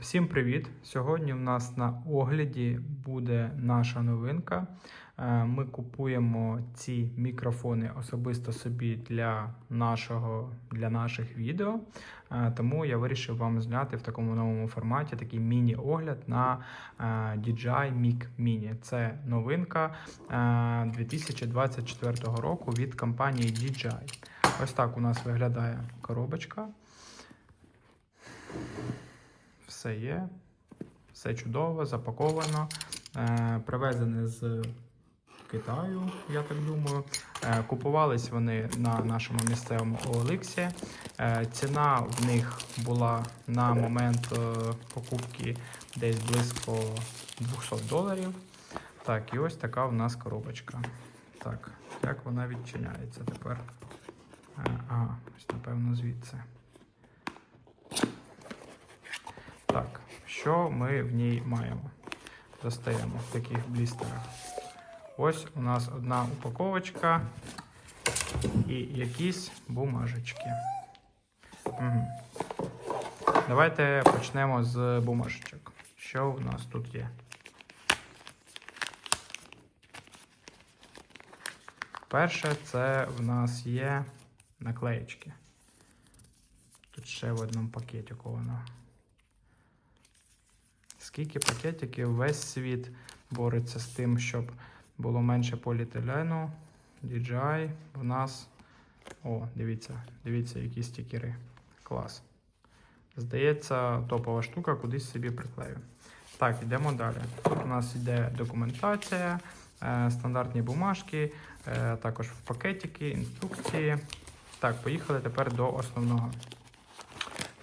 Всім привіт! Сьогодні в нас на огляді буде наша новинка. Е, Ми купуємо ці мікрофони особисто собі для нашого для наших відео. Е, Тому я вирішив вам зняти в такому новому форматі такий міні-огляд на е, DJI Mic Mini. Це новинка е, 2024 року від компанії DJI. Ось так у нас виглядає коробочка. Все є, все чудово, запаковано. Е, привезене з Китаю, я так думаю. Е, купувались вони на нашому місцевому OLX. Е, ціна в них була на момент покупки десь близько 200 доларів. Так, і ось така в нас коробочка. Так, як вона відчиняється тепер? Ага, ось напевно звідси. Так, що ми в ній маємо? Достаємо в таких блістерах. Ось у нас одна упаковочка і якісь бумажечки. Угу. Давайте почнемо з бумажечок. Що у нас тут є? Перше, це в нас є наклеєчки. Тут ще в одному пакетику воно. Скільки пакетиків весь світ бореться з тим, щоб було менше поліетилену. DJI в нас. О, дивіться, дивіться, які стікери. Клас. Здається, топова штука, кудись собі приклею. Так, йдемо далі. Тут у нас йде документація, е, стандартні бумажки, е, також в пакетики, інструкції. Так, поїхали тепер до основного.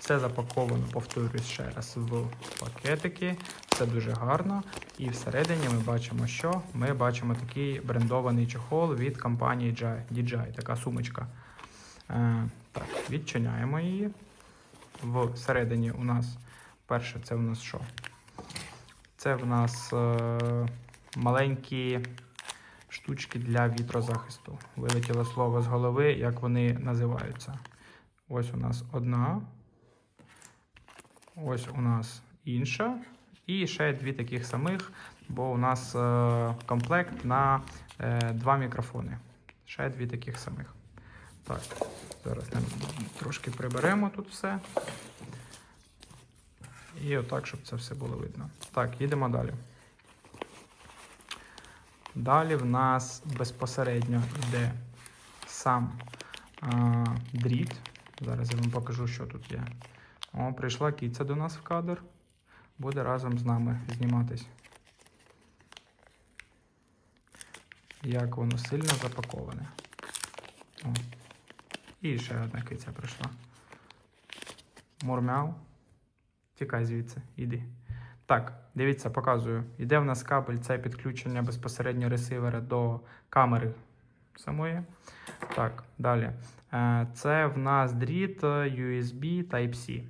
Все запаковано, повторюсь ще раз, в пакетики. Це дуже гарно. І всередині ми бачимо, що ми бачимо такий брендований чохол від компанії DJI така сумочка. Е, так, відчиняємо її. Всередині у нас перше, це у нас що? Це в нас е, маленькі штучки для вітрозахисту. Вилетіло слово з голови, як вони називаються. Ось у нас одна. Ось у нас інша. І ще дві таких самих, бо у нас е, комплект на е, два мікрофони. Ще дві таких самих. Так, зараз трошки приберемо тут все. І отак, щоб це все було видно. Так, їдемо далі. Далі в нас безпосередньо йде сам е, дріт. Зараз я вам покажу, що тут є. О, прийшла кіця до нас в кадр. Буде разом з нами зніматись. Як воно сильно запаковане. О. І ще одна киця прийшла. Мурмяу. Тікай звідси, іди. Так, дивіться, показую. Іде в нас кабель, це підключення безпосередньо ресивера до камери самої. Так, далі. Е, Це в нас дріт е, USB Type-C.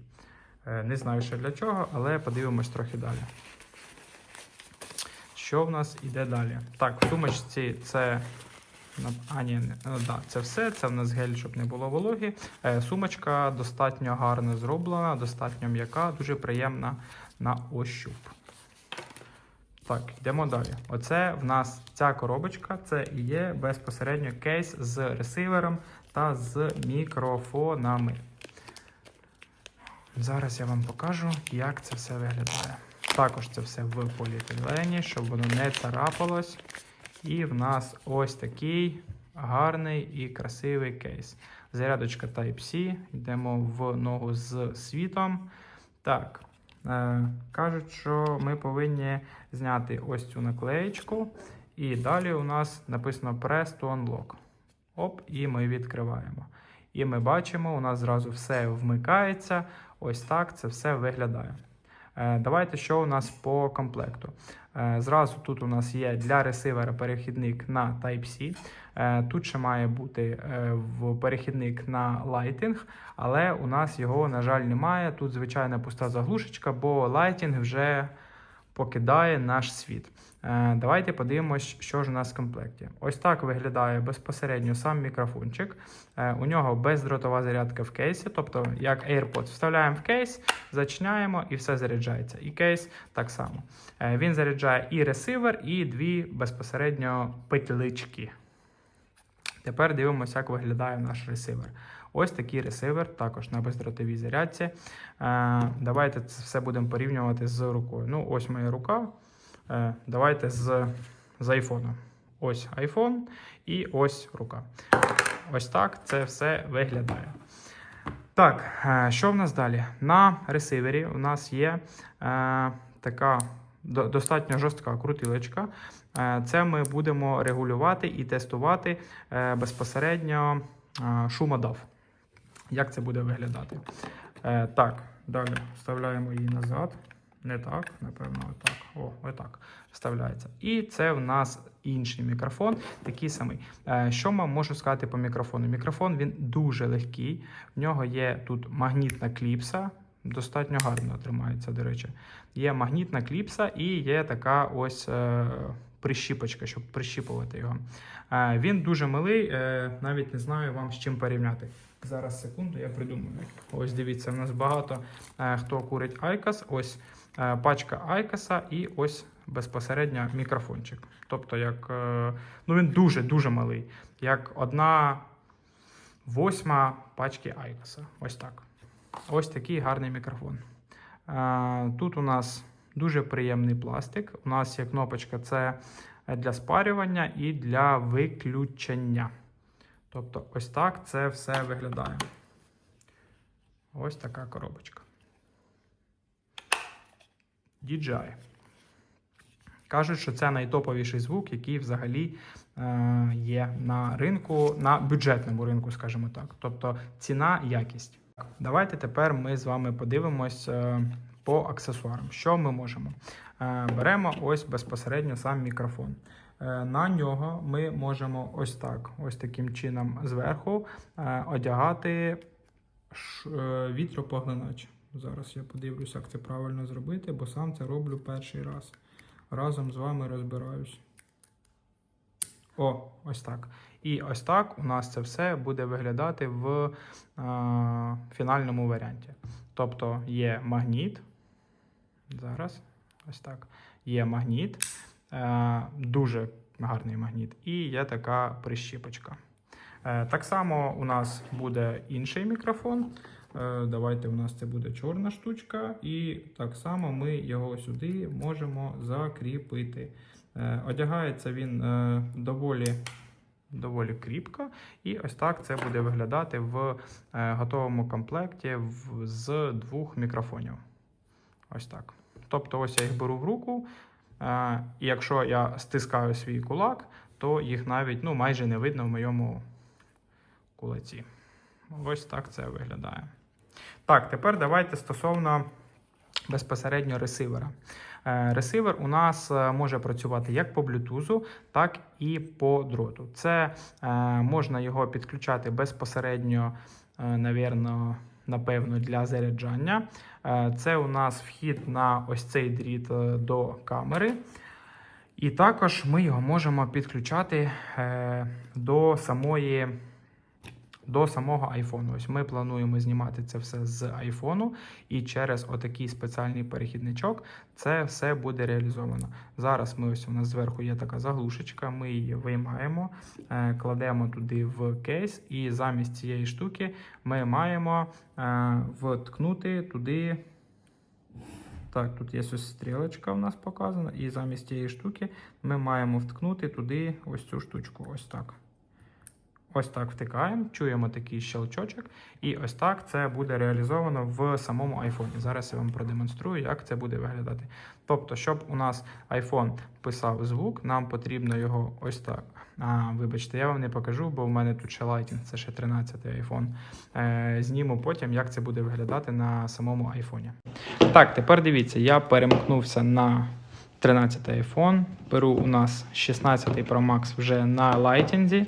Е, Не знаю ще для чого, але подивимось трохи далі. Що в нас іде далі? Так, в сумочці це. А, ні, ну, да, це все. Це в нас гель, щоб не було вологі. Е, Сумочка достатньо гарно зроблена, достатньо м'яка, дуже приємна на ощуп. Так, йдемо далі. Оце в нас ця коробочка, це і є безпосередньо кейс з ресивером та з мікрофонами. Зараз я вам покажу, як це все виглядає. Також це все в поліетилені, щоб воно не царапалось. І в нас ось такий гарний і красивий кейс. Зарядочка Type-C. Йдемо в ногу з світом. Так, е, кажуть, що ми повинні зняти ось цю наклеєчку. І далі у нас написано Press to Unlock. Оп, і ми відкриваємо. І ми бачимо, у нас зразу все вмикається. Ось так це все виглядає. Е, Давайте, що у нас по комплекту. Е, Зразу тут у нас є для ресивера перехідник на Type-C. Е, Тут ще має бути перехідник на Lighting, але у нас його, на жаль, немає. Тут звичайна пуста заглушечка, бо Lighting вже покидає наш світ. Е, Давайте подивимось, що ж у нас в комплекті. Ось так виглядає безпосередньо сам мікрофончик. Е, У нього бездротова зарядка в кейсі, тобто як AirPods вставляємо в кейс, зачиняємо і все заряджається. І кейс так само. Е, Він заряджає і ресивер, і дві безпосередньо петлички. Тепер дивимося, як виглядає наш ресивер. Ось такий ресивер, також на бездротовій зарядці. Е, давайте це все будемо порівнювати з рукою. Ну, ось моя рука. Е, давайте з, з айфону. Ось iPhone і ось рука. Ось так це все виглядає. Так, е, що в нас далі? На ресивері у нас є е, така достатньо жорстка крутилочка. Це ми будемо регулювати і тестувати безпосередньо шумодав. Як це буде виглядати? Е, Так, далі вставляємо її назад. Не так, напевно, отак. О, отак вставляється. І це в нас інший мікрофон, такий самий. Е, Що вам можу сказати по мікрофону? Мікрофон він дуже легкий. В нього є тут магнітна кліпса, достатньо гарно тримається, до речі. Є магнітна кліпса і є така ось е, прищіпочка, щоб прищіпувати його. Е, він дуже милий, навіть не знаю вам з чим порівняти. Зараз секунду, я придумаю. Ось дивіться, в нас багато е, хто курить Айкас. Ось е, пачка Айкаса і ось безпосередньо мікрофончик. Тобто, як е, ну він дуже-дуже малий, як одна восьма пачки Айкаса. Ось так. Ось такий гарний мікрофон. Тут у нас дуже приємний пластик. У нас є кнопочка це для спарювання і для виключення. Тобто, ось так це все виглядає. Ось така коробочка. DJI. Кажуть, що це найтоповіший звук, який взагалі е, є на ринку, на бюджетному ринку, скажімо так. Тобто ціна, якість. Давайте тепер ми з вами подивимось е, по аксесуарам. Що ми можемо? Е, беремо ось безпосередньо сам мікрофон. Е, На нього ми можемо ось так, ось таким чином зверху е, одягати е, вітропоглинач. Зараз я подивлюся, як це правильно зробити, бо сам це роблю перший раз. Разом з вами розбираюсь. О, ось так. І ось так у нас це все буде виглядати в е, фінальному варіанті. Тобто є магніт. Зараз, ось так. Є магніт, дуже гарний магніт, і є така прищіпочка. Е, так само у нас буде інший мікрофон. Е, Давайте у нас це буде чорна штучка, і так само ми його сюди можемо закріпити. Е, Одягається він е, доволі, доволі кріпко, і ось так це буде виглядати в е, готовому комплекті з двох мікрофонів. Ось так. Тобто, ось я їх беру в руку, е, і якщо я стискаю свій кулак, то їх навіть ну, майже не видно в моєму кулаці. Ось так це виглядає. Так, тепер давайте стосовно безпосередньо ресивера. Е, Ресивер у нас е, може працювати як по блютузу, так і по дроту. Це е, можна його підключати безпосередньо, е, навірно, напевно, для заряджання. Е, Це у нас вхід на ось цей дріт е, до камери. І також ми його можемо підключати е, до самої. До самого айфону. Ось ми плануємо знімати це все з айфону, і через отакий спеціальний перехідничок це все буде реалізовано. Зараз ми ось у нас зверху є така заглушечка, ми її виймаємо, е, кладемо туди в кейс, і замість цієї штуки ми маємо е, вткнути туди. Так, тут є ось стрілочка у нас показана, і замість цієї штуки ми маємо вткнути туди ось цю штучку. Ось так. Ось так втикаємо, чуємо такий щелчочок, і ось так це буде реалізовано в самому айфоні. Зараз я вам продемонструю, як це буде виглядати. Тобто, щоб у нас iPhone писав звук, нам потрібно його ось так. А, вибачте, я вам не покажу, бо в мене тут ще Lighting, це ще 13 iPhone. Е, зніму потім, як це буде виглядати на самому айфоні. Так, тепер дивіться, я перемкнувся на 13 iPhone. Беру у нас 16 Pro Max вже на лайтінзі.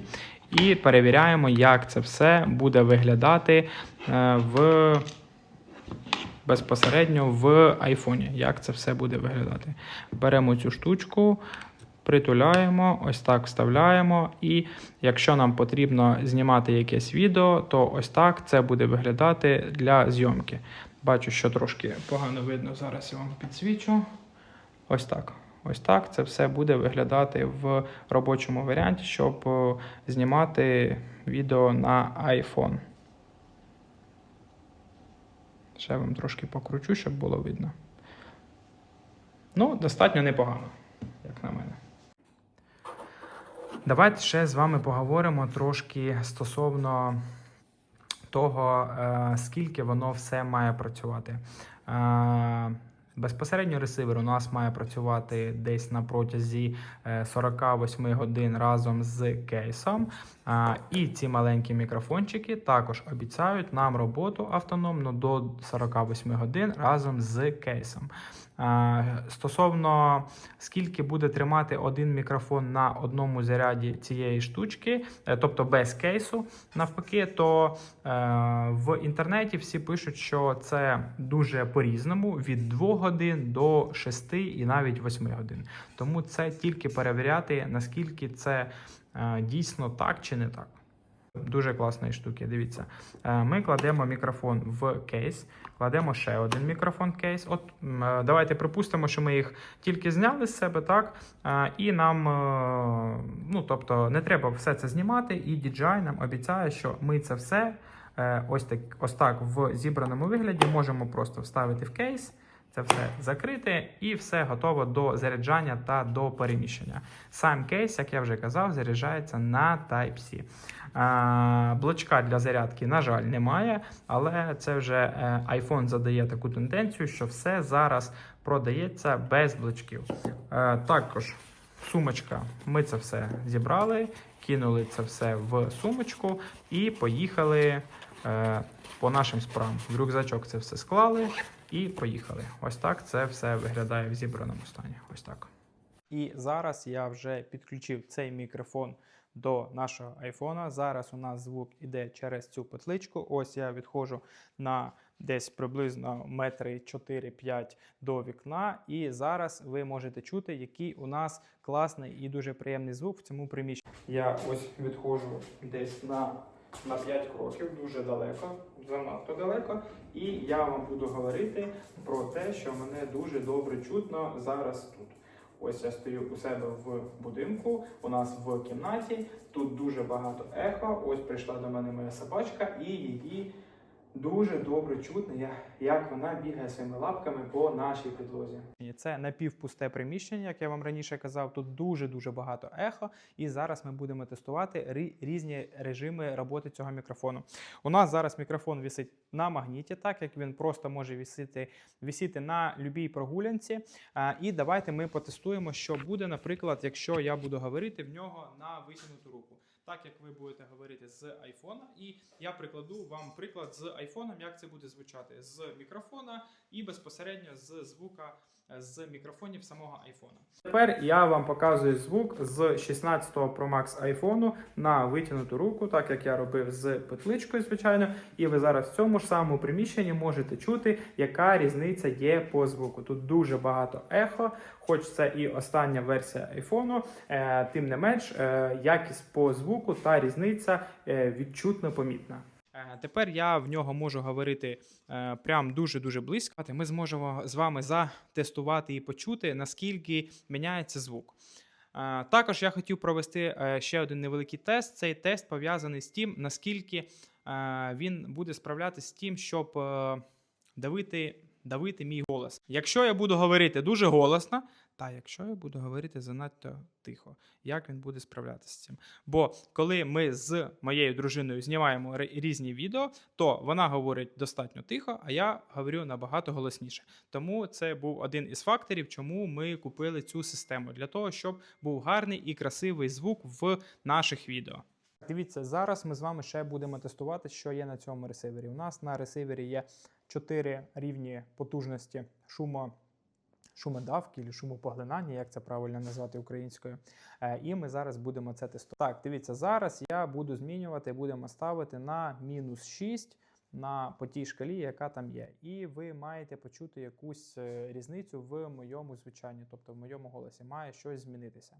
І перевіряємо, як це все буде виглядати е, в, безпосередньо в айфоні. Як це все буде виглядати? Беремо цю штучку, притуляємо, ось так вставляємо. І якщо нам потрібно знімати якесь відео, то ось так це буде виглядати для зйомки. Бачу, що трошки погано видно. Зараз я вам підсвічу. Ось так. Ось так це все буде виглядати в робочому варіанті, щоб е, знімати відео на iPhone. Ще вам трошки покручу, щоб було видно. Ну, достатньо непогано, як на мене. Давайте ще з вами поговоримо трошки стосовно того, е, скільки воно все має працювати. Е, Безпосередньо ресивер у нас має працювати десь на протязі е, 48 годин разом з кейсом. І ці маленькі мікрофончики також обіцяють нам роботу автономну до 48 годин разом з кейсом. Стосовно скільки буде тримати один мікрофон на одному заряді цієї штучки, е, тобто без кейсу, навпаки, то е, в інтернеті всі пишуть, що це дуже по-різному від 2 годин до 6 і навіть 8 годин. Тому це тільки перевіряти, наскільки це е, дійсно так чи не так. Дуже класної штуки. Дивіться, ми кладемо мікрофон в кейс, кладемо ще один мікрофон кейс. От е, давайте припустимо, що ми їх тільки зняли з себе, так Е, і нам, е, ну тобто, не треба все це знімати. І DJI нам обіцяє, що ми це все ось так, ось так в зібраному вигляді можемо просто вставити в кейс. Це все закрити і все готово до заряджання та до переміщення. Сам кейс, як я вже казав, заряджається на Type-C. Блочка для зарядки, на жаль, немає, але це вже е, iPhone задає таку тенденцію, що все зараз продається без блочків. Е, Також сумочка. Ми це все зібрали, кинули це все в сумочку і поїхали е, по нашим справам. В рюкзачок це все склали і поїхали. Ось так це все виглядає в зібраному стані. Ось так. І зараз я вже підключив цей мікрофон до нашого айфона. Зараз у нас звук іде через цю петличку. Ось я відходжу на десь приблизно метри 4-5 до вікна. І зараз ви можете чути, який у нас класний і дуже приємний звук в цьому приміщенні. Я ось відходжу десь на, на 5 кроків, дуже далеко, занадто далеко. І я вам буду говорити про те, що мене дуже добре чутно зараз тут. Ось я стою у себе в будинку, у нас в кімнаті. Тут дуже багато ехо. Ось прийшла до мене моя собачка, і її дуже добре чутно, як вона бігає своїми лапками по нашій підлозі. Це напівпусте приміщення, як я вам раніше казав. Тут дуже дуже багато ехо, і зараз ми будемо тестувати рі- різні режими роботи цього мікрофону. У нас зараз мікрофон висить на магніті, так як він просто може висіти, висіти на любій прогулянці. І давайте ми потестуємо, що буде, наприклад, якщо я буду говорити в нього на витягнуту руку. Так як ви будете говорити з айфона, і я прикладу вам приклад з айфоном, як це буде звучати. З мікрофона і безпосередньо з звука з мікрофонів самого айфона. Тепер я вам показую звук з 16 Pro Max айфону на витягнуту руку, так як я робив з петличкою, звичайно. І ви зараз в цьому ж самому приміщенні можете чути, яка різниця є по звуку. Тут дуже багато ехо, хоч це і остання версія айфону, е, тим не менш, е, якість по звуку та різниця е, відчутно помітна. Е, Тепер я в нього можу говорити е, прям дуже дуже близько. Ми зможемо з вами затестувати і почути, наскільки міняється звук. Е, Також я хотів провести ще один невеликий тест. Цей тест пов'язаний з тим, наскільки він буде справлятися з тим, щоб давити, давити мій голос. Якщо я буду говорити дуже голосно, та якщо я буду говорити занадто тихо, як він буде справлятися з цим? Бо коли ми з моєю дружиною знімаємо різні відео, то вона говорить достатньо тихо, а я говорю набагато голосніше. Тому це був один із факторів, чому ми купили цю систему для того, щоб був гарний і красивий звук в наших відео. Дивіться, зараз ми з вами ще будемо тестувати, що є на цьому ресивері. У нас на ресивері є 4 рівні потужності шумо. Шумодавки чи шумопоглинання, як це правильно назвати українською. Е, І ми зараз будемо це тестувати. Так, дивіться, зараз я буду змінювати, будемо ставити на мінус 6, на по тій шкалі, яка там є. І ви маєте почути якусь е, різницю в моєму звучанні, тобто в моєму голосі. Має щось змінитися.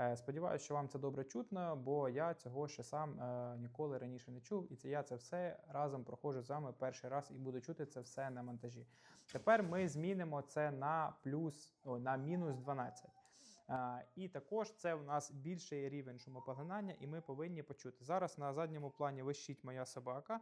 Е, Сподіваюся, що вам це добре чутно, бо я цього ще сам е, ніколи раніше не чув, і це я це все разом проходжу з вами перший раз і буду чути це все на монтажі. Тепер ми змінимо це на плюс о, на мінус 12. І також це в нас більший рівень шумопоглинання, і ми повинні почути. Зараз на задньому плані вищить моя собака,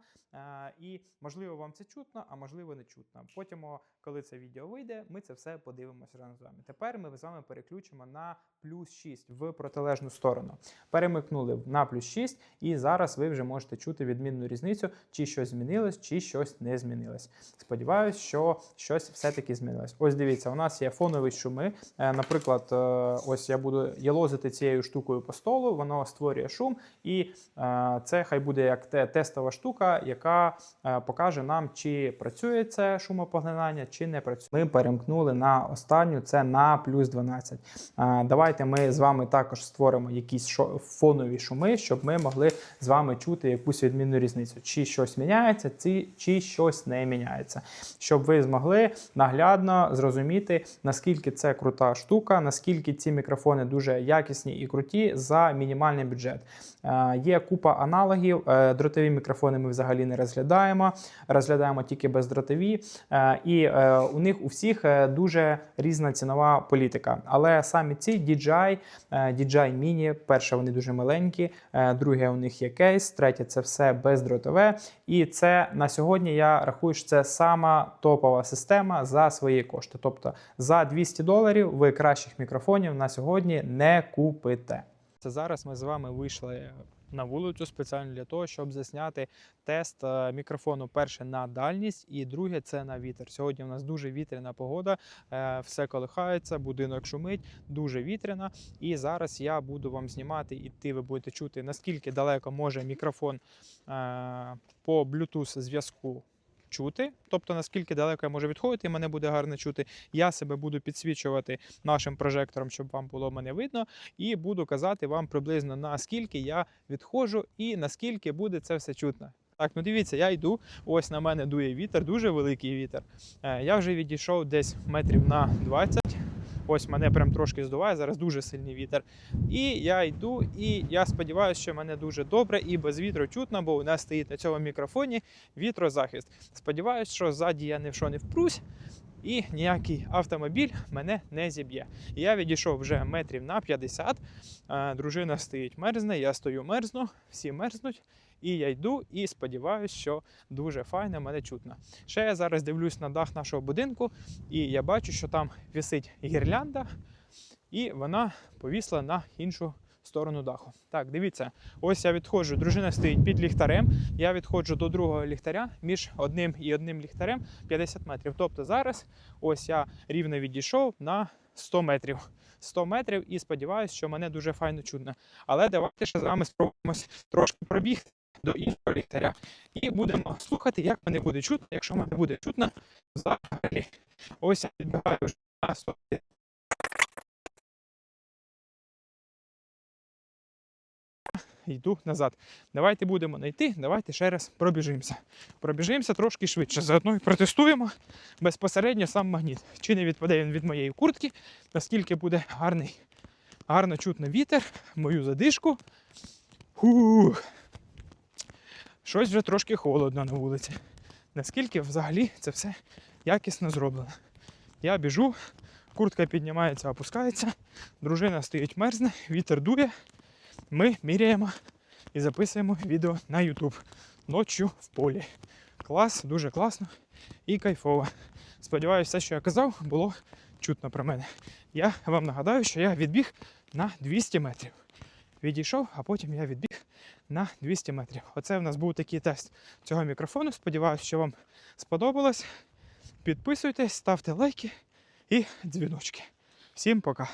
і можливо вам це чутно, а можливо не чутно. Потім, коли це відео вийде, ми це все подивимося разом з вами. Тепер ми з вами переключимо на плюс 6 в протилежну сторону. Перемикнули на плюс 6, і зараз ви вже можете чути відмінну різницю, чи щось змінилось, чи щось не змінилось. Сподіваюсь, що щось все-таки змінилось. Ось дивіться, у нас є фонові шуми. Е, Наприклад, е, ось я буду ялозити цією штукою по столу, воно створює шум, і е, це хай буде як те тестова штука, яка е, покаже нам, чи працює це шумопоглинання, чи не працює. Ми перемкнули на останню, це на плюс 12. Е, Давайте ми з вами також створимо якісь фонові шуми, щоб ми могли з вами чути якусь відмінну різницю, чи щось міняється, чи щось не міняється, щоб ви змогли наглядно зрозуміти, наскільки це крута штука, наскільки ці мікрофони дуже якісні і круті за мінімальний бюджет. Е, Є купа аналогів. Е, Дротові мікрофони ми взагалі не розглядаємо, розглядаємо тільки бездротові. Е, І у них у всіх дуже різна цінова політика. Але самі ці DJI, DJI Mini, перше, вони дуже маленькі, друге, у них є кейс, третє це все бездротове. І це на сьогодні я рахую, що це сама топова система за свої кошти. Тобто за 200 доларів ви кращих мікрофонів на сьогодні не купите. Це зараз ми з вами вийшли на вулицю спеціально для того, щоб засняти тест е, мікрофону. Перше на дальність, і друге це на вітер. Сьогодні у нас дуже вітряна погода, е, все колихається, будинок шумить, дуже вітряна. І зараз я буду вам знімати, і ти ви будете чути, наскільки далеко може мікрофон е, по Bluetooth зв'язку. Чути, тобто наскільки далеко я можу відходити, і мене буде гарно чути. Я себе буду підсвічувати нашим прожектором, щоб вам було мене видно, і буду казати вам приблизно наскільки я відходжу і наскільки буде це все чутно. Так, ну дивіться, я йду. Ось на мене дує вітер, дуже великий вітер. Е, Я вже відійшов десь метрів на 20. Ось мене прям трошки здуває, зараз дуже сильний вітер. І я йду, і я сподіваюся, що мене дуже добре і без вітру чутно, бо у нас стоїть на цьому мікрофоні вітрозахист. Сподіваюсь, що ззаді я ні в що не впрусь. І ніякий автомобіль мене не зіб'є. Я відійшов вже метрів на 50. Е, Дружина стоїть мерзне, я стою мерзну, всі мерзнуть. І я йду і сподіваюся, що дуже файно мене чутно. Ще я зараз дивлюсь на дах нашого будинку, і я бачу, що там висить гірлянда, і вона повісла на іншу сторону даху. Так, дивіться, ось я відходжу, дружина стоїть під ліхтарем. Я відходжу до другого ліхтаря між одним і одним ліхтарем 50 метрів. Тобто зараз ось я рівно відійшов на 100 метрів. 100 метрів і сподіваюся, що мене дуже файно чутно. Але давайте ще з вами спробуємо трошки пробігти до іншого ліхтаря. І будемо слухати, як мене буде чутно, якщо мене буде чутно взагалі. Ось я відбігаю вже на 100. Йду назад. Давайте будемо знайти, давайте ще раз пробіжимося. Пробіжимося трошки швидше. Заодно і протестуємо безпосередньо сам магніт. Чи не відпаде він від моєї куртки, наскільки буде гарний, гарно чутно вітер, мою задишку. Фух. Щось вже трошки холодно на вулиці. Наскільки взагалі це все якісно зроблено. Я біжу, куртка піднімається, опускається, дружина стоїть мерзне, вітер дує. Ми міряємо і записуємо відео на YouTube ночі в полі. Клас, дуже класно і кайфово. Сподіваюся, все, що я казав, було чутно про мене. Я вам нагадаю, що я відбіг на 200 метрів. Відійшов, а потім я відбіг на 200 метрів. Оце в нас був такий тест цього мікрофону. Сподіваюся, що вам сподобалось. Підписуйтесь, ставте лайки і дзвіночки. Всім пока!